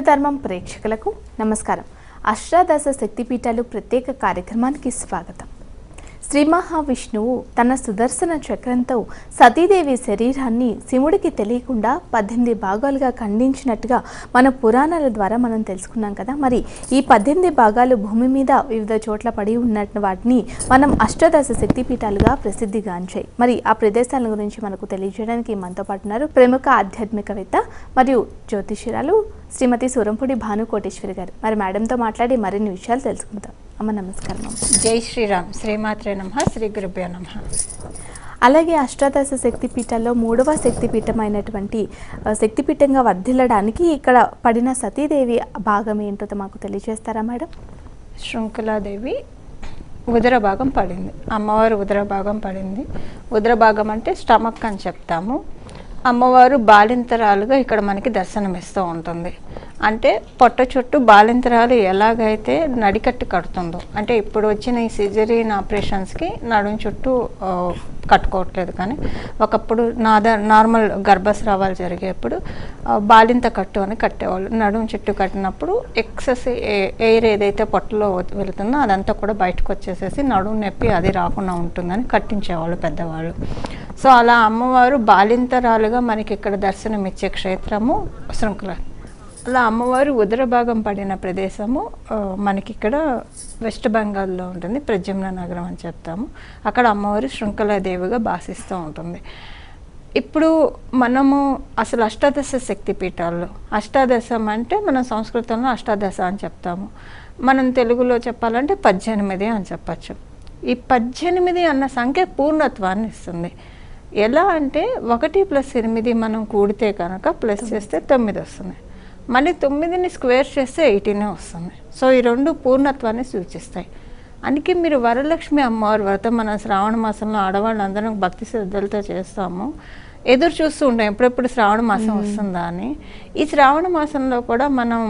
హిందూ ధర్మం ప్రేక్షకులకు నమస్కారం. అష్టాదశ శక్తిపీఠాలు ప్రత్యేక కార్యక్రమానికి స్వాగతం. శ్రీ మహావిష్ణువు తన సుదర్శన చక్రంతో సతీదేవి శరీరాన్ని శివుడికి తెలియకుండా పద్దెనిమిది భాగాలుగా ఖండించినట్టుగా మన పురాణాల ద్వారా మనం తెలుసుకున్నాం కదా. మరి ఈ పద్దెనిమిది భాగాలు భూమి మీద వివిధ చోట్ల పడి ఉన్నట్టు వాటిని మనం అష్టదశ శక్తిపీఠాలుగా ప్రసిద్ధిగాంచాయి. మరి ఆ ప్రదేశాల గురించి మనకు తెలియజేయడానికి మనతో పాటు ఉన్నారు ప్రముఖ ఆధ్యాత్మికవేత్త మరియు జ్యోతిష్యురాలు శ్రీమతి సూరంపూడి భానుకోటేశ్వరి గారు. మరి మేడంతో మాట్లాడి మరిన్ని విషయాలు తెలుసుకుందాం. అమ్మ నమస్కారం జై శ్రీరామ్. శ్రీమాత్రే నమ శ్రీ గురుభ్యో నమ. అలాగే అష్టాదశ శక్తిపీఠాల్లో మూడవ శక్తిపీఠమైనటువంటి ఆ, శక్తిపీఠంగా వర్ధిల్లడానికి ఇక్కడ పడిన సతీదేవి భాగం ఏంటో మాకు తెలియజేస్తారా మేడం? శృంఖలాదేవి ఉదర భాగం పడింది. అమ్మవారు ఉదర భాగం పడింది. ఉదర భాగం అంటే స్టమక్ అని చెప్తాము. అమ్మవారు బాలింతరాలుగా ఇక్కడ మనకి దర్శనమిస్తూ ఉంటుంది. అంటే పొట్ట చుట్టూ బాలింతరాలు ఎలాగైతే నడికట్టు కడుతుందో అంటే ఇప్పుడు వచ్చిన ఈ సిజరీన్ ఆపరేషన్స్కి నడుం చుట్టూ కట్టుకోవట్లేదు కానీ ఒకప్పుడు నాద నార్మల్ గర్భస్రావాలు జరిగేప్పుడు బాలింత కట్టు అని కట్టేవాళ్ళు. నడుం చుట్టూ కట్టినప్పుడు ఎక్సెస్ ఎయిర్ ఏదైతే పొట్టలో వెళుతుందో అదంతా కూడా బయటకు వచ్చేసేసి నడుం నొప్పి అది రాకుండా ఉంటుందని కట్టించేవాళ్ళు పెద్దవాళ్ళు. సో అలా అమ్మవారు బాలింతరాలుగా మనకి ఇక్కడ దర్శనం ఇచ్చే క్షేత్రము శృంఖల. అలా అమ్మవారు ఉదర భాగం పడిన ప్రదేశము మనకి ఇక్కడ వెస్ట్ బెంగాల్లో ఉంటుంది ప్రజమ్న నగరం అని చెప్తాము. అక్కడ అమ్మవారు శృంఖలాదేవిగా భాసిస్తూ ఉంటుంది. ఇప్పుడు మనము అసలు అష్టాదశ శక్తి పీఠాల్లో అష్టాదశం అంటే మన సంస్కృతంలో అష్టాదశ అని చెప్తాము. మనం తెలుగులో చెప్పాలంటే పద్దెనిమిది అని చెప్పచ్చు. ఈ పద్దెనిమిది అన్న సంఖ్య పూర్ణత్వాన్ని ఇస్తుంది. ఎలా అంటే ఒకటి ప్లస్ ఎనిమిది మనం కూడితే కనుక ప్లస్ చేస్తే తొమ్మిది వస్తుంది. మళ్ళీ తొమ్మిదిని స్క్వేర్ చేస్తే ఎయిటీనే వస్తుంది. సో ఈ రెండు పూర్ణత్వాన్ని సూచిస్తాయి. అందుకే మీరు వరలక్ష్మి అమ్మవారి వ్రతం మన శ్రావణ మాసంలో ఆడవాళ్ళందరం భక్తి శ్రద్ధలతో చేస్తాము. ఎదురు చూస్తూ ఉంటాం ఎప్పుడెప్పుడు శ్రావణ మాసం వస్తుందా అని. ఈ శ్రావణ మాసంలో కూడా మనం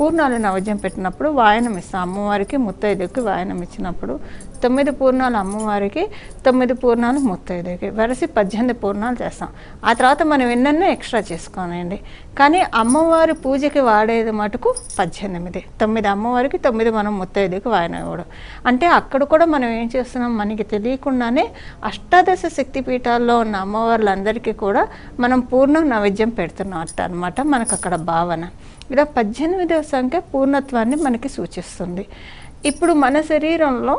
పూర్ణాలు నైవేద్యం పెట్టినప్పుడు వాయనం ఇస్తాం అమ్మవారికి ముత్తైదుకి వాయనం ఇచ్చినప్పుడు తొమ్మిది పూర్ణాలు అమ్మవారికి తొమ్మిది పూర్ణాలు ముత్తైదుకి. వరసి పద్దెనిమిది పూర్ణాలు చేస్తాం. ఆ తర్వాత మనం ఎన్నెన్నో ఎక్స్ట్రా చేసుకోనండి. కానీ అమ్మవారి పూజకి వాడేది మటుకు పద్దెనిమిది. తొమ్మిది అమ్మవారికి తొమ్మిది మనం ముత్తైదుకి వాయనం ఇవ్వడం అంటే అక్కడ కూడా మనం ఏం చేస్తున్నాం? మనకి తెలియకుండానే అష్టాదశ శక్తి పీఠాల్లో ఉన్న అమ్మవార్లందరికీ కూడా మనం పూర్ణ నైవేద్యం పెడుతున్నాం అట్ట అనమాట మనకు అక్కడ భావన. ఇలా పద్దెనిమిదవ సంఖ్య పూర్ణత్వాన్ని మనకి సూచిస్తుంది. ఇప్పుడు మన శరీరంలో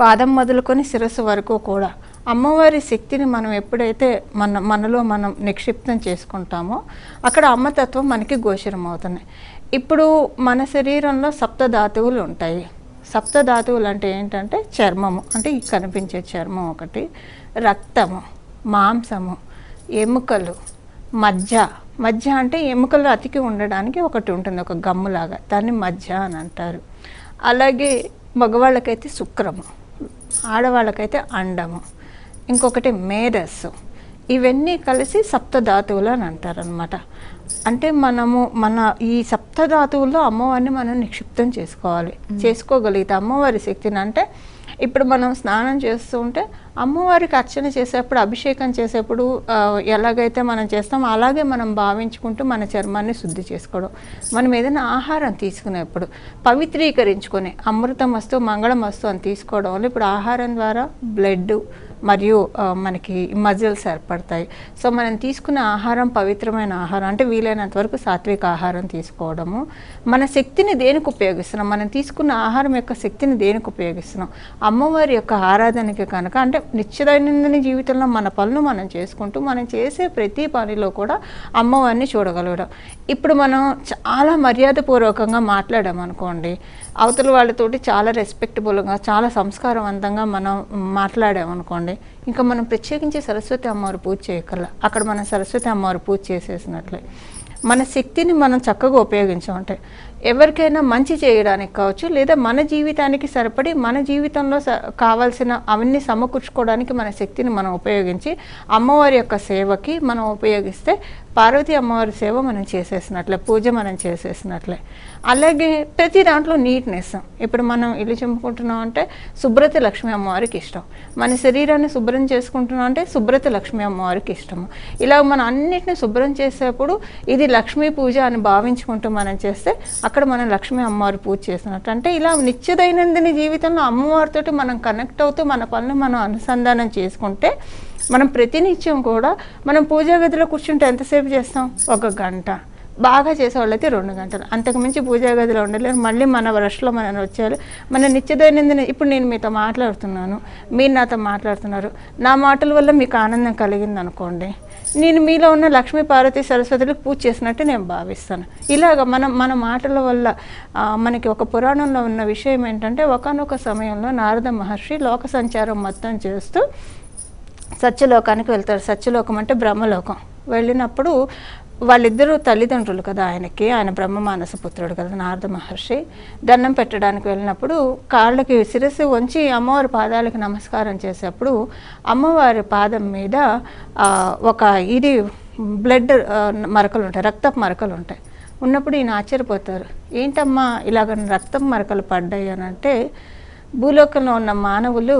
పాదం మొదలుకొని శిరస్సు వరకు కూడా అమ్మవారి శక్తిని మనం ఎప్పుడైతే మన మనలో మనం నిక్షిప్తం చేసుకుంటామో అక్కడ అమ్మతత్వం మనకి గోచరం అవుతుంది ఇప్పుడు మన శరీరంలో సప్త ధాతువులు ఉంటాయి. సప్త ధాతువులు అంటే ఏంటంటే చర్మము అంటే ఈ కనిపించే చర్మం ఒకటి రక్తము మాంసము ఎముకలు మజ్జ. మజ్జ అంటే ఎముకలు అతికి ఉండడానికి ఒకటి ఉంటుంది ఒక గమ్ములాగా. దాన్ని మజ్జ అని అంటారు. అలాగే మగవాళ్ళకైతే శుక్రము. ఆడవాళ్ళకైతే అండము. ఇంకొకటి మేధస్సు. ఇవన్నీ కలిసి సప్తధాతువులు అని అంటారనమాట అంటే మనము మన ఈ సప్తధాతువుల్లో అమ్మవారిని మనం నిక్షిప్తం చేసుకోవాలి. చేసుకోగలిగితే అమ్మవారి శక్తిని అంటే ఇప్పుడు మనం స్నానం చేస్తూ ఉంటే అమ్మవారికి అర్చన చేసేప్పుడు అభిషేకం చేసేప్పుడు ఎలాగైతే మనం చేస్తామో అలాగే మనం భావించుకుంటూ మన చర్మాన్ని శుద్ధి చేసుకోవడం. మనం ఏదైనా ఆహారం తీసుకునేప్పుడు పవిత్రీకరించుకొని అమృతం వస్తూ మంగళం వస్తూ అని తీసుకోవడం వల్ల ఇప్పుడు ఆహారం ద్వారా బ్లడ్ మరియు మనకి మజిల్స్ ఏర్పడతాయి. సో మనం తీసుకున్న ఆహారం పవిత్రమైన ఆహారం అంటే వీలైనంత వరకు సాత్విక ఆహారం తీసుకోవడము. మన శక్తిని దేనికి ఉపయోగిస్తున్నాం? మనం తీసుకున్న ఆహారం యొక్క శక్తిని దేనికి ఉపయోగిస్తున్నాం? అమ్మవారి యొక్క ఆరాధనకి కనుక అంటే నిత్యదైనందిన జీవితంలో మన పనులు మనం చేసుకుంటూ మనం చేసే ప్రతి పనిలో కూడా అమ్మవారిని చూడగలగడం. ఇప్పుడు మనం చాలా మర్యాదపూర్వకంగా మాట్లాడామనుకోండి అవతల వాళ్ళతోటి చాలా రెస్పెక్టబుల్గా చాలా సంస్కారవంతంగా మనం మాట్లాడామనుకోండి ఇంకా మనం ప్రత్యేకించి సరస్వతి అమ్మవారు పూజ చేయగల అక్కడ మనం సరస్వతి అమ్మవారు పూజ చేసేసినట్లే. మన శక్తిని మనం చక్కగా ఉపయోగించమంటే ఎవరికైనా మంచి చేయడానికి కావచ్చు లేదా మన జీవితానికి సరిపడి మన జీవితంలో స- కావాల్సిన అవన్నీ సమకూర్చుకోవడానికి మన శక్తిని మనం ఉపయోగించి అమ్మవారి యొక్క సేవకి మనం ఉపయోగిస్తే పార్వతీ అమ్మవారి సేవ మనం చేసేసినట్లే పూజ మనం చేసేసినట్లే. అలాగే ప్రతి దాంట్లో నీట్నెస్. ఇప్పుడు మనం ఇల్లు చెంపుకుంటున్నాం అంటే శుభ్రత లక్ష్మీ అమ్మవారికి ఇష్టం. మన శరీరాన్ని శుభ్రం చేసుకుంటున్నాం అంటే శుభ్రత లక్ష్మీ అమ్మవారికి ఇష్టము. ఇలా మనం అన్నిటిని శుభ్రం చేసేప్పుడు ఇది లక్ష్మీ పూజ అని భావించుకుంటూ మనం చేస్తే అక్కడ మనం లక్ష్మీ అమ్మవారి పూజ చేసినట్టు. అంటే ఇలా నిత్యదైనందిన జీవితంలో అమ్మవారితో మనం కనెక్ట్ అవుతూ మన పనులు మనం అనుసంధానం చేసుకుంటే మనం ప్రతినిత్యం కూడా మనం పూజా గదిలో కూర్చుంటే ఎంతసేపు చేస్తాం? ఒక గంట. బాగా చేసేవాళ్ళైతే రెండు గంటలు. అంతకుమించి పూజా గదిలో ఉండలేరు. మళ్ళీ మన రష్లో మనం వచ్చేయాలి. మన నిత్యదైనందిన ఇప్పుడు నేను మీతో మాట్లాడుతున్నాను. మీరు నాతో మాట్లాడుతున్నారు. నా మాటల వల్ల మీకు ఆనందం కలిగింది అనుకోండి నేను మీలో ఉన్న లక్ష్మీ పార్వతి సరస్వతులకు పూజ చేసినట్టు నేను భావిస్తాను. ఇలాగ మనం మన మాటల వల్ల మనకి ఒక పురాణంలో ఉన్న విషయం ఏంటంటే ఒకనొక సమయంలో నారద మహర్షి లోక సంచారం మొత్తం చేస్తూ సత్యలోకానికి వెళ్తారు. సత్యలోకం అంటే బ్రహ్మలోకం. వెళ్ళినప్పుడు వాళ్ళిద్దరూ తల్లిదండ్రులు కదా ఆయనకి. ఆయన బ్రహ్మ మానస పుత్రుడు కదా నారద మహర్షి. దండం పెట్టడానికి వెళ్ళినప్పుడు కాళ్ళకి శిరస్సు వంచి అమ్మవారి పాదాలకు నమస్కారం చేసేప్పుడు అమ్మవారి పాదం మీద ఒక ఇది బ్లడ్ మరకలు ఉంటాయి. రక్తపు మరకలు ఉంటాయి. ఉన్నప్పుడు ఈయన ఆశ్చర్యపోతారు. ఏంటమ్మా ఇలాగ రక్తం మరకలు పడ్డాయి అని అంటే భూలోకంలో ఉన్న మానవులు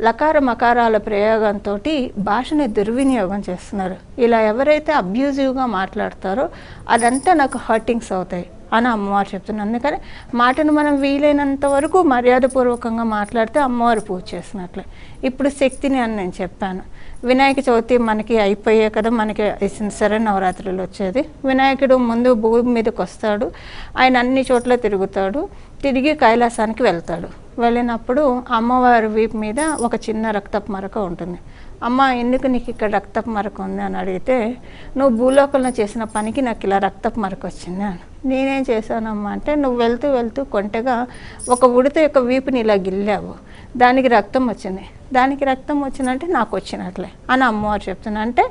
లకార మకారాల ప్రయోగంతో భాషని దుర్వినియోగం చేస్తున్నారు. ఇలా ఎవరైతే అబ్యూజివ్గా మాట్లాడతారో అదంతా నాకు హర్టింగ్స్ అవుతాయి. అని అమ్మవారు చెప్తున్నారు. అందుకని మాటను మనం వీలైనంత వరకు మర్యాదపూర్వకంగా మాట్లాడితే అమ్మవారు పూజ చేసినట్లే ఇప్పుడు శక్తిని అని నేను చెప్పాను. వినాయక చవితి మనకి అయిపోయే కదా మనకి సరే నవరాత్రులు వచ్చేది. వినాయకుడు ముందు భూమి మీదకి వస్తాడు. ఆయన అన్ని చోట్ల తిరుగుతాడు. తిరిగి కైలాసానికి వెళ్తాడు. వెళ్ళినప్పుడు అమ్మవారి వీపు మీద ఒక చిన్న రక్తపు మరక ఉంటుంది. అమ్మ ఎందుకు నీకు ఇక్కడ రక్తపు మరక ఉంది? అని అడిగితే నువ్వు భూలోకంలో చేసిన పనికి నాకు ఇలా రక్తపు మరక వచ్చింది అని. నేనేం చేశానమ్మా అంటే నువ్వు వెళ్తూ వెళ్తూ కొంటగా ఒక ఉడత యొక్క వీపుని ఇలా గిల్లావు. దానికి రక్తం వచ్చింది. దానికి రక్తం వచ్చిందంటే నాకు వచ్చినట్లే అని అమ్మవారు చెప్తున్నా. అంటే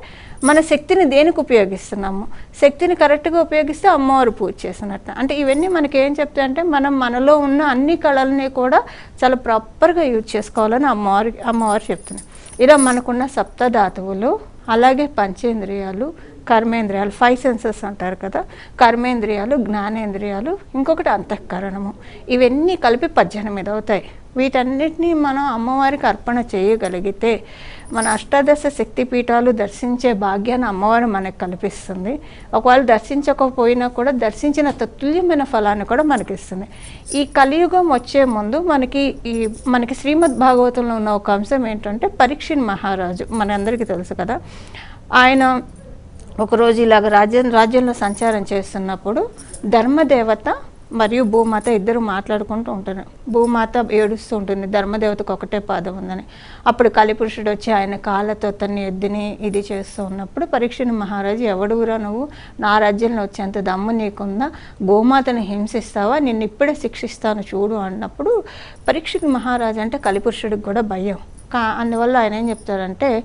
మన శక్తిని దేనికి ఉపయోగిస్తున్నాము? శక్తిని కరెక్ట్గా ఉపయోగిస్తే అమ్మవారు పూజ చేసినట్టు అంటే ఇవన్నీ మనకి ఏం చెప్తాయి అంటే మనం మనలో ఉన్న అన్ని కళల్ని కూడా చాలా ప్రాపర్గా యూజ్ చేసుకోవాలని అమ్మవారి అమ్మవారు చెప్తుంది ఇలా మనకున్న సప్తధాతువులు అలాగే పంచేంద్రియాలు కర్మేంద్రియాలు ఫైవ్ సెన్సెస్ అంటారు కదా కర్మేంద్రియాలు జ్ఞానేంద్రియాలు ఇంకొకటి అంతఃకరణము. ఇవన్నీ కలిపి పద్దెనిమిది అవుతాయి. వీటన్నిటినీ మనం అమ్మవారికి అర్పణ చేయగలిగితే మన అష్టాదశ శక్తి పీఠాలు దర్శించే భాగ్యాన్ని అమ్మవారు మనకు కల్పిస్తుంది. ఒకవేళ దర్శించకపోయినా కూడా దర్శించిన తత్తుల్యమైన ఫలాన్ని కూడా మనకి ఇస్తుంది. ఈ కలియుగం వచ్చే ముందు మనకి ఈ మనకి శ్రీమద్ భాగవతంలో ఉన్న ఒక అంశం ఏంటంటే పరీక్షిన్ మహారాజు మనందరికీ తెలుసు కదా. ఆయన ఒకరోజు ఇలాగ రాజ్యం రాజ్యంలో సంచారం చేస్తున్నప్పుడు ధర్మదేవత మరియు భూమాత ఇద్దరు మాట్లాడుకుంటూ ఉంటారు. భూమాత ఏడుస్తూ ఉంటుంది. ధర్మదేవతకు ఒకటే పాదం ఉందని. అప్పుడు కలిపురుషుడు వచ్చి ఆయన కాళ్ళతో తన్ని ఎద్దుని ఇది చేస్తూ ఉన్నప్పుడు పరీక్షని మహారాజు ఎవడురా నువ్వు? నా రాజ్యంలో వచ్చేంత దమ్ము నీకుందా? గోమాతను హింసిస్తావా? నిన్ను ఇప్పుడే శిక్షిస్తాను చూడు అన్నప్పుడు పరీక్షకి మహారాజు అంటే కలిపురుషుడికి కూడా భయం. కా అందువల్ల ఆయన ఏం చెప్తారంటే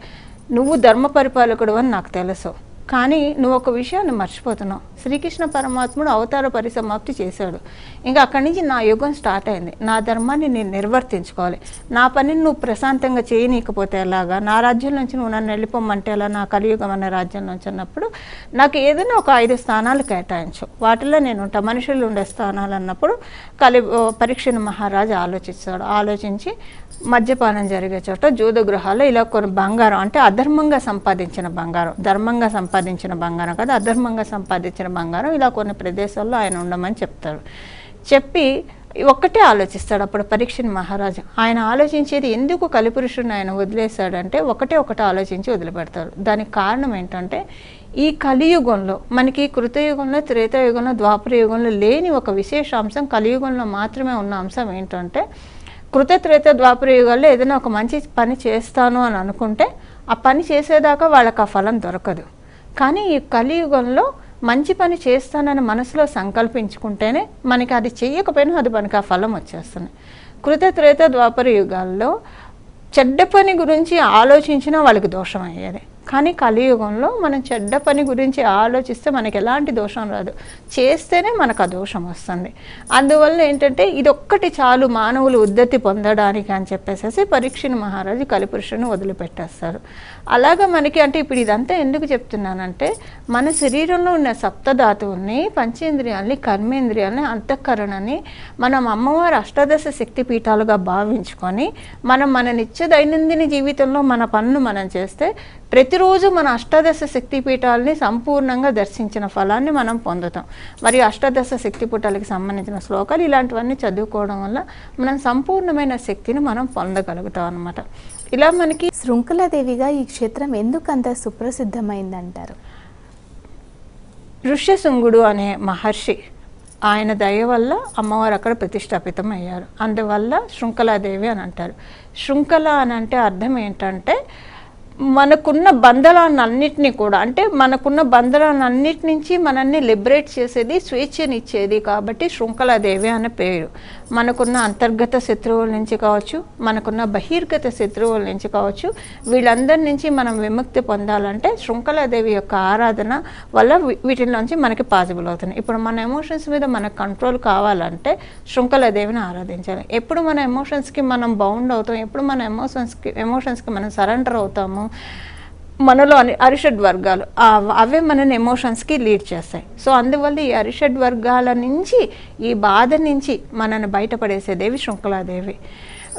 నువ్వు ధర్మ పరిపాలకుడు అని నాకు తెలుసు. కానీ నువ్వు ఒక విషయాన్ని మర్చిపోతున్నావు. శ్రీకృష్ణ పరమాత్ముడు అవతార పరిసమాప్తి చేశాడు. ఇంకా అక్కడి నుంచి నా యుగం స్టార్ట్ అయింది. నా ధర్మాన్ని నేను నిర్వర్తించుకోవాలి. నా పనిని నువ్వు ప్రశాంతంగా చేయనీకపోతే ఎలాగా? నా రాజ్యం నుంచి నువ్వు నన్ను వెళ్ళిపోమంటే ఎలా? నా కలియుగం అనే రాజ్యం నుంచి అన్నప్పుడు నాకు ఏదైనా ఒక ఐదు స్థానాలు కేటాయించు. వాటిలో నేను ఉంటా. మనుషులు ఉండే స్థానాలు అన్నప్పుడు కలి పరీక్షణ పరీక్షను మహారాజు ఆలోచిస్తాడు. ఆలోచించి మద్యపానం జరిగే చోట జూద గృహాల్లో ఇలా కొన్ని బంగారం అంటే అధర్మంగా సంపాదించిన బంగారం ధర్మంగా సంపాదించిన బంగారం కాదు అధర్మంగా సంపాదించిన బంగారం ఇలా కొన్ని ప్రదేశాల్లో ఆయన ఉండమని చెప్తారు. చెప్పి ఒక్కటే ఆలోచిస్తాడు అప్పుడు పరీక్షణ మహారాజు. ఆయన ఆలోచించేది ఎందుకు కలిపురుషుడిని ఆయన వదిలేశాడంటే ఒకటే ఒకటి ఆలోచించి వదిలిపెడతారు. దానికి కారణం ఏంటంటే ఈ కలియుగంలో మనకి కృతయుగంలో త్రేతాయుగంలో ద్వాపర యుగంలో లేని ఒక విశేష అంశం కలియుగంలో మాత్రమే ఉన్న అంశం ఏంటంటే కృతత్రేత ద్వాపర యుగాల్లో ఏదైనా ఒక మంచి పని చేస్తాను అని అనుకుంటే ఆ పని చేసేదాకా వాళ్ళకి ఆ ఫలం దొరకదు. కానీ ఈ కలియుగంలో మంచి పని చేస్తానని మనసులో సంకల్పించుకుంటేనే మనకి అది చేయకపోయినా అది మనకి ఆ ఫలం వచ్చేస్తుంది. కృతత్రేత ద్వాపర యుగాల్లో చెడ్డ పని గురించి ఆలోచించినా వాళ్ళకి దోషం అయ్యేది. కానీ కలియుగంలో మనం చెడ్డ పని గురించి ఆలోచిస్తే మనకి ఎలాంటి దోషం రాదు. చేస్తేనే మనకు ఆ దోషం వస్తుంది. అందువల్ల ఏంటంటే ఇది ఒక్కటి చాలు మానవులు ఉద్ధతి పొందడానికి అని చెప్పేసి పరీక్షను మహారాజు కలిపురుషుని వదిలిపెట్టేస్తారు. అలాగా మనకి అంటే ఇప్పుడు ఇదంతా ఎందుకు చెప్తున్నానంటే మన శరీరంలో ఉన్న సప్తధాతువుల్ని పంచేంద్రియాల్ని కర్మేంద్రియాల్ని అంతఃకరణని మనం అమ్మవారి అష్టాదశ శక్తి పీఠాలుగా భావించుకొని మనం మన నిత్య దైనందిన జీవితంలో మన పనులు మనం చేస్తే ప్రతిరోజు మన అష్టాదశ శక్తి పీఠాలని సంపూర్ణంగా దర్శించిన ఫలాన్ని మనం పొందుతాం. మరియు అష్టాదశ శక్తి పీఠాలకు సంబంధించిన శ్లోకాలు ఇలాంటివన్నీ చదువుకోవడం వల్ల మనం సంపూర్ణమైన శక్తిని మనం పొందగలుగుతాం అనమాట ఇలా మనకి శృంఖలాదేవిగా ఈ క్షేత్రం ఎందుకు అంత సుప్రసిద్ధమైందంటారు? ఋష్యశృంగుడు అనే మహర్షి ఆయన దయ వల్ల అమ్మవారు అక్కడ ప్రతిష్టాపితం అయ్యారు అందువల్ల శృంఖలాదేవి అని అంటారు. శృంఖల అని అంటే అర్థం ఏంటంటే మనకున్న బంధనాలన్నింటినీ కూడా అంటే మనకున్న బంధనాలన్నిటి నుంచి మనల్ని లిబరేట్ చేసేది స్వేచ్ఛనిచ్చేది కాబట్టి శృంఖలాదేవి అనే పేరు. మనకున్న అంతర్గత శత్రువుల నుంచి కావచ్చు మనకున్న బహిర్గత శత్రువుల నుంచి కావచ్చు వీళ్ళందరి నుంచి మనం విముక్తి పొందాలంటే శృంఖలాదేవి యొక్క ఆరాధన వల్ల వీటి నుంచి మనకి పాసిబుల్ అవుతుంది. ఇప్పుడు మన ఎమోషన్స్ మీద మనకు కంట్రోల్ కావాలంటే శృంఖలాదేవిని ఆరాధించాలి. ఎప్పుడు మన ఎమోషన్స్కి మనం బౌండ్ అవుతాం ఎప్పుడు మన ఎమోషన్స్కి ఎమోషన్స్కి మనం సరెండర్ అవుతాము మనలో అని అరిషడ్ వర్గాలు అవే మనని ఎమోషన్స్కి లీడ్ చేస్తాయి. సో అందువల్ల ఈ అరిషడ్ వర్గాల నుంచి ఈ బాధ నుంచి మనని బయటపడేసే దేవి శృంఖలాదేవి.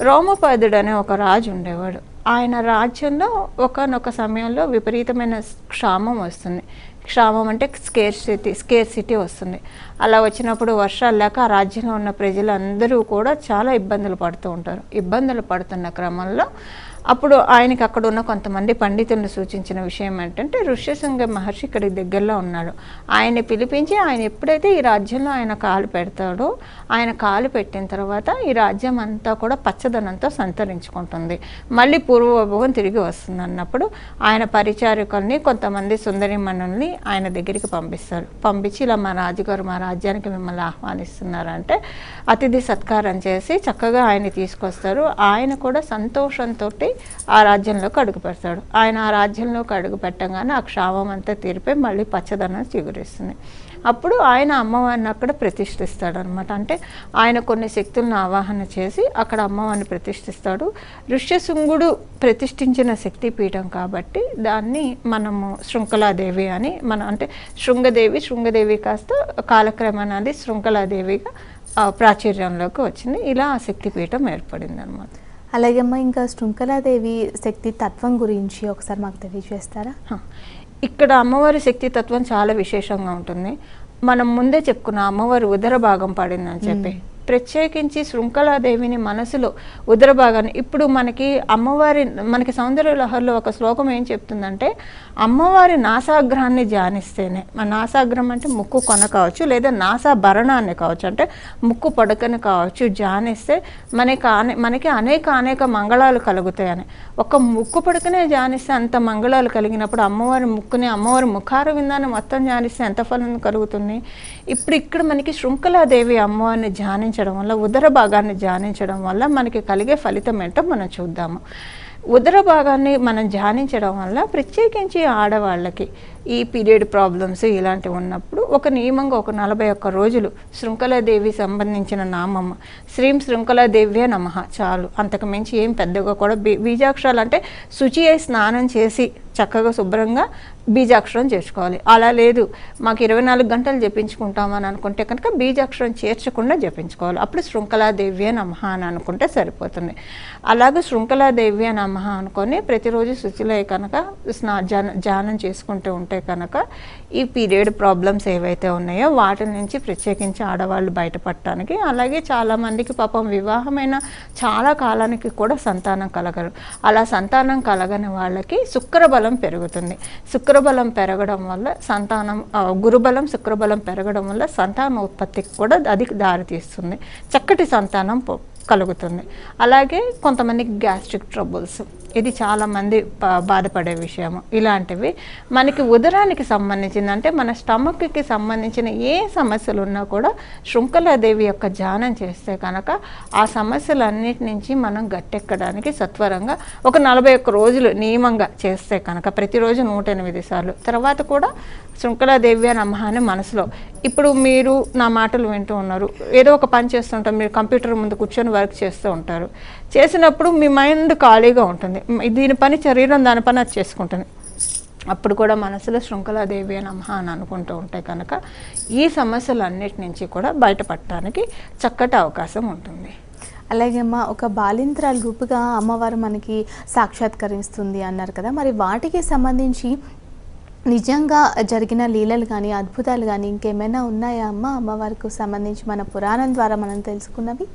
రోమపాదుడు అనే ఒక రాజు ఉండేవాడు. ఆయన రాజ్యంలో ఒకనొక సమయంలో విపరీతమైన క్షామం వస్తుంది. క్షామం అంటే స్కేర్ సిటీ స్కేర్ సిటీ వస్తుంది. అలా వచ్చినప్పుడు వర్షాలు లేక ఆ రాజ్యంలో ఉన్న ప్రజలందరూ కూడా చాలా ఇబ్బందులు పడుతూ ఉంటారు. ఇబ్బందులు పడుతున్న క్రమంలో అప్పుడు ఆయనకి అక్కడ ఉన్న కొంతమంది పండితులను సూచించిన విషయం ఏంటంటే ఋష్యశృంగ మహర్షి ఇక్కడికి దగ్గరలో ఉన్నాడు. ఆయన్ని పిలిపించి ఆయన ఎప్పుడైతే ఈ రాజ్యంలో ఆయన కాలు పెడతాడో ఆయన కాలు పెట్టిన తర్వాత ఈ రాజ్యం అంతా కూడా పచ్చదనంతో సంతరించుకుంటుంది. మళ్ళీ పూర్వభోగం తిరిగి వస్తుంది అన్నప్పుడు ఆయన పరిచారకుల్ని కొంతమంది సుందరిమణుల్ని ఆయన దగ్గరికి పంపిస్తారు. పంపించి ఇలా మా రాజుగారు మా రాజ్యానికి మిమ్మల్ని ఆహ్వానిస్తున్నారంటే అతిథి సత్కారం చేసి చక్కగా ఆయన తీసుకొస్తారు. ఆయన కూడా సంతోషంతో ఆ రాజ్యంలోకి అడుగు పెడతాడు. ఆయన ఆ రాజ్యంలోకి అడుగు పెట్టగానే ఆ క్షామం అంతా తీరిపోయి మళ్ళీ పచ్చదనం చిగురిస్తుంది. అప్పుడు ఆయన అమ్మవారిని అక్కడ ప్రతిష్ఠిస్తాడు అనమాట అంటే ఆయన కొన్ని శక్తులను ఆవాహన చేసి అక్కడ అమ్మవారిని ప్రతిష్ఠిస్తాడు. ఋష్యశృంగుడు ప్రతిష్ఠించిన శక్తి పీఠం కాబట్టి దాన్ని మనము శృంఖలాదేవి అని మనం అంటే శృంగదేవి శృంగదేవి కాస్త కాలక్రమేణా అది శృంఖలాదేవిగా ప్రాచుర్యంలోకి వచ్చింది. ఇలా ఆ శక్తి పీఠం ఏర్పడింది అనమాట అలాగే అమ్మ ఇంకా శృంఖలాదేవి శక్తి తత్వం గురించి ఒకసారి మాకు తెలియజేస్తారా. ఇక్కడ అమ్మవారి శక్తి తత్వం చాలా విశేషంగా ఉంటుంది. మనం ముందే చెప్పుకున్న అమ్మవారి ఉదర భాగం పడిందని చెప్పి. ప్రత్యేకించి శృంఖలాదేవిని మనసులో ఉదరభాగాన్ని ఇప్పుడు మనకి అమ్మవారి మనకి సౌందర్య లహర్లో ఒక శ్లోకం ఏం చెప్తుందంటే అమ్మవారి నాసాగ్రహాన్ని ధ్యానిస్తేనే మన నాసాగ్రం అంటే ముక్కు కొన కావచ్చు లేదా నాసా భరణాన్ని కావచ్చు అంటే ముక్కు పడకని కావచ్చు ధ్యానిస్తే మనకి అనే మనకి అనేక అనేక మంగళాలు కలుగుతాయని. ఒక ముక్కు పడకనే ధ్యానిస్తే అంత మంగళాలు కలిగినప్పుడు అమ్మవారి ముక్కుని అమ్మవారి ముఖార విందాన్ని మొత్తం ధ్యానిస్తే ఎంత ఫలం కలుగుతుంది? ఇప్పుడు ఇక్కడ మనకి శృంఖలాదేవి అమ్మవారిని ధ్యానించడం వల్ల ఉదర భాగాన్ని ధ్యానించడం వల్ల మనకి కలిగే ఫలితం ఏంటో మనం చూద్దాము. ఉదర భాగాన్ని మనం ధ్యానించడం వల్ల ప్రత్యేకించి ఆడవాళ్ళకి ఈ పీరియడ్ ప్రాబ్లమ్స్ ఇలాంటివి ఉన్నప్పుడు ఒక నియమంగా ఒక నలభై ఒక్క రోజులు శృంఖలాదేవి సంబంధించిన నామం శ్రీం శృంఖలాదేవ్యే నమ చాలు. అంతకు మించి ఏం పెద్దగా కూడా బీ బీజాక్షరాలు అంటే శుచి అయి స్నానం చేసి చక్కగా శుభ్రంగా బీజాక్షరం చేర్చుకోవాలి అలా లేదు. మాకు ఇరవై నాలుగు గంటలు జపించుకుంటామని అనుకుంటే కనుక బీజాక్షరం చేర్చకుండా జపించుకోవాలి. అప్పుడు శృంఖలాదేవ్య నమః అని అనుకుంటే సరిపోతుంది. అలాగే శృంఖలాదేవ్య నమః అనుకొని ప్రతిరోజు శుచిలో కనుక స్నా జానం ధ్యానం చేసుకుంటూ ఉంటే కనుక ఈ పీరియడ్ ప్రాబ్లమ్స్ ఏవైతే ఉన్నాయో వాటి నుంచి ప్రత్యేకించి ఆడవాళ్ళు బయటపడటానికి అలాగే చాలామందికి పాపం వివాహమైన చాలా కాలానికి కూడా సంతానం కలగరు. అలా సంతానం కలగని వాళ్ళకి శుక్రబలం పెరుగుతుంది. శుక్రబలం పెరగడం వల్ల సంతానం గురుబలం శుక్రబలం పెరగడం వల్ల సంతాన ఉత్పత్తికి కూడా అది దారితీస్తుంది. చక్కటి సంతానం కలుగుతుంది. అలాగే కొంతమందికి గ్యాస్ట్రిక్ ట్రబుల్స్ ఇది చాలామంది బాధపడే విషయము. ఇలాంటివి మనకి ఉదరానికి సంబంధించింది అంటే మన స్టమక్కి సంబంధించిన ఏ సమస్యలు ఉన్నా కూడా శృంఖలాదేవి యొక్క ధ్యానం చేస్తే కనుక ఆ సమస్యలన్నిటి నుంచి మనం గట్టెక్కడానికి సత్వరంగా ఒక నలభై ఒక్క రోజులు నియమంగా చేస్తే కనుక ప్రతిరోజు నూట ఎనిమిది సార్లు. తర్వాత కూడా శృంఖలాదేవి అని అని మనసులో ఇప్పుడు మీరు నా మాటలు వింటూ ఉన్నారు. ఏదో ఒక పని చేస్తుంటారు మీరు కంప్యూటర్ ముందు కూర్చొని వర్క్ చేస్తూ ఉంటారు. చేసినప్పుడు మీ మైండ్ ఖాళీగా ఉంటుంది. దీని పని శరీరం దాని పని అది చేసుకుంటుంది. అప్పుడు కూడా మనసులో శృంఖలాదేవి అని అమ్మ అని అనుకుంటూ ఉంటే కనుక ఈ సమస్యలన్నిటి నుంచి కూడా బయటపడటానికి చక్కటి అవకాశం ఉంటుంది. అలాగే అమ్మ ఒక బాలింత్రాల రూపుగా అమ్మవారు మనకి సాక్షాత్కరిస్తుంది అన్నారు కదా. మరి వాటికి సంబంధించి నిజంగా జరిగిన లీలలు కానీ అద్భుతాలు కానీ ఇంకేమైనా ఉన్నాయా అమ్మ? అమ్మవారికి సంబంధించి మన పురాణం ద్వారా మనం తెలుసుకున్నవి?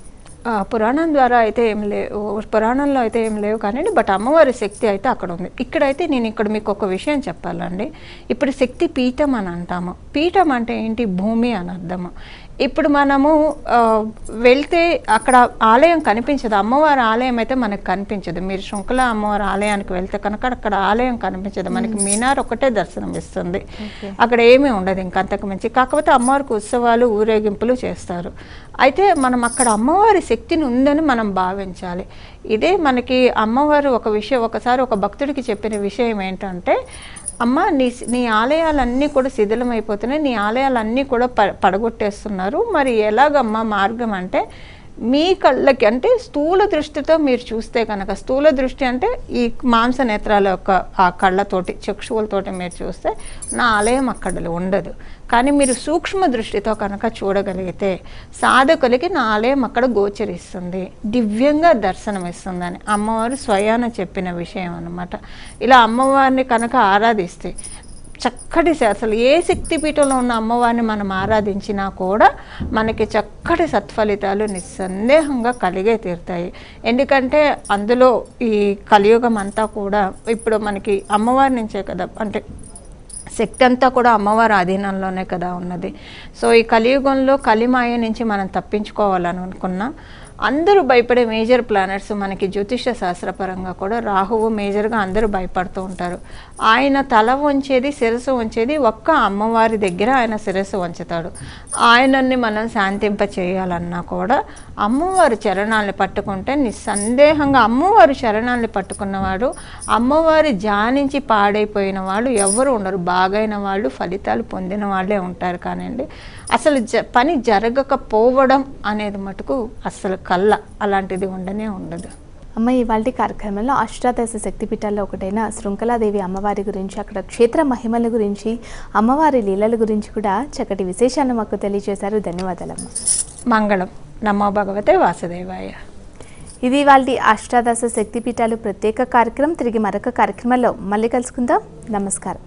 పురాణం ద్వారా అయితే ఏం లేవు పురాణంలో అయితే ఏం లేవు కానీ బట్ అమ్మవారి శక్తి అయితే అక్కడ ఉంది. ఇక్కడైతే నేను ఇక్కడ మీకు ఒక విషయం చెప్పాలండి. ఇప్పుడు శక్తి పీఠం అని అంటాము. పీఠం అంటే ఏంటి? భూమి అని అర్థము. ఇప్పుడు మనము వెళ్తే అక్కడ ఆలయం కనిపించదు. అమ్మవారి ఆలయం అయితే మనకు కనిపించదు. మీరు శృంఖల అమ్మవారి ఆలయానికి వెళ్తే కనుక అక్కడ ఆలయం కనిపించదు. మనకి మీనార్ ఒకటే దర్శనం ఇస్తుంది. అక్కడ ఏమీ ఉండదు ఇంకా అంతకు మించి. కాకపోతే అమ్మవారికి ఉత్సవాలు ఊరేగింపులు చేస్తారు. అయితే మనం అక్కడ అమ్మవారి శక్తిని ఉందని మనం భావించాలి. ఇదే మనకి అమ్మవారు ఒక విషయం ఒకసారి ఒక భక్తుడికి చెప్పిన విషయం ఏంటంటే అమ్మ నీ నీ ఆలయాలన్నీ కూడా శిథిలమైపోతున్నాయి. నీ ఆలయాలన్నీ కూడా ప పడగొట్టేస్తున్నారు. మరి ఎలాగమ్మా మార్గం అంటే మీ కళ్ళకి అంటే స్థూల దృష్టితో మీరు చూస్తే కనుక స్థూల దృష్టి అంటే ఈ మాంస నేత్రాల యొక్క ఆ కళ్ళతోటి చక్షువులతోటి మీరు చూస్తే నా ఆలయం అక్కడ ఉండదు. కానీ మీరు సూక్ష్మ దృష్టితో కనుక చూడగలిగితే సాధకులకి నా ఆలయం అక్కడ గోచరిస్తుంది దివ్యంగా దర్శనం ఇస్తుందని అమ్మవారు స్వయాన చెప్పిన విషయం అన్నమాట. ఇలా అమ్మవారిని కనుక ఆరాధిస్తే చక్కటి అసలు ఏ శక్తి పీఠంలో ఉన్న అమ్మవారిని మనం ఆరాధించినా కూడా మనకి చక్కటి సత్ఫలితాలు నిస్సందేహంగా కలిగే తీరుతాయి. ఎందుకంటే అందులో ఈ కలియుగం అంతా కూడా ఇప్పుడు మనకి అమ్మవారి నుంచే కదా అంటే శక్తి అంతా కూడా అమ్మవారి అధీనంలోనే కదా ఉన్నది. సో ఈ కలియుగంలో కలిమాయ నుంచి మనం తప్పించుకోవాలనుకున్నా అందరూ భయపడే మేజర్ ప్లానెట్స్ మనకి జ్యోతిష శాస్త్రపరంగా కూడా రాహువు మేజర్గా అందరూ భయపడుతూ ఉంటారు. ఆయన తల వంచేది శిరస్సు వంచేది ఒక్క అమ్మవారి దగ్గర ఆయన శిరస్సు వంచుతాడు. ఆయనని మనం శాంతింప చేయాలన్నా కూడా అమ్మవారి చరణాలను పట్టుకుంటే నిస్సందేహంగా అమ్మవారి చరణాలను పట్టుకున్నవాడు అమ్మవారి జానించి పాడైపోయిన వాళ్ళు ఎవరు ఉండరు. బాగైన వాళ్ళు ఫలితాలు పొందిన వాళ్ళే ఉంటారు కానివ్వండి. అసలు జ పని జరగకపోవడం అనేది మటుకు అసలు కళ్ళ అలాంటిది ఉండనే ఉండదు. అమ్మ ఇవాళ కార్యక్రమంలో అష్టాదశ శక్తిపీఠాల్లో ఒకటైన శృంఖలాదేవి అమ్మవారి గురించి అక్కడ క్షేత్ర మహిమల గురించి అమ్మవారి లీలల గురించి కూడా చక్కటి విశేషాలను మాకు తెలియజేశారు. ధన్యవాదాలమ్మ. మంగళం. నమో భగవతే వాసుదేవాయ. ఇది వాళ్ళ అష్టాదశ శక్తిపీఠాలు ప్రత్యేక కార్యక్రమం. తిరిగి మరొక కార్యక్రమంలో మళ్ళీ కలుసుకుందాం. నమస్కారం.